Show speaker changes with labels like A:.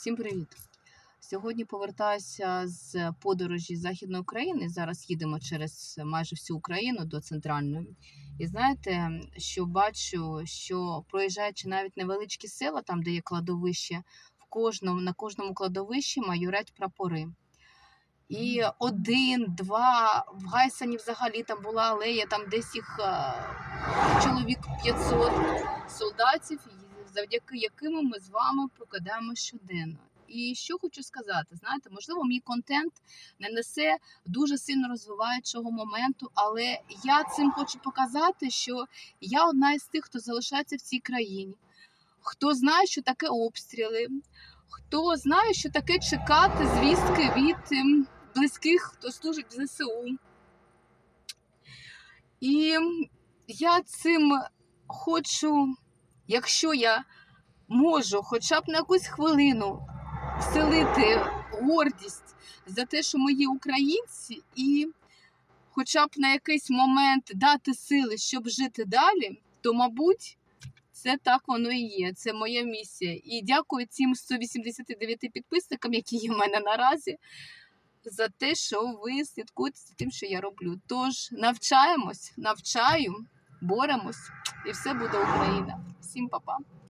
A: Всім привіт! Сьогодні повертаюся з подорожі Західної України. Зараз їдемо через майже всю Україну до центральної. І знаєте, що бачу, що проїжджаючи навіть невеличкі села, там де є кладовище, в кожному на кожному кладовищі майорять прапори. І один, два, в Гайсані взагалі там була алея, там десь їх е, чоловік 500 солдатів, завдяки яким ми з вами покидаємо щоденно. І що хочу сказати, знаєте, можливо, мій контент не несе дуже сильно розвиваючого моменту, але я цим хочу показати, що я одна із тих, хто залишається в цій країні, хто знає, що таке обстріли, хто знає, що таке чекати звістки від ем, близьких, хто служить в ЗСУ. І я цим хочу, якщо я можу хоча б на якусь хвилину вселити гордість за те, що є українці, і хоча б на якийсь момент дати сили, щоб жити далі, то, мабуть, це так воно і є. Це моя місія. І дякую цим 189 підписникам, які є в мене наразі, за те, що ви слідкуєте за тим, що я роблю. Тож навчаємось, навчаю, боремось, і все буде Україна. Всім па-па.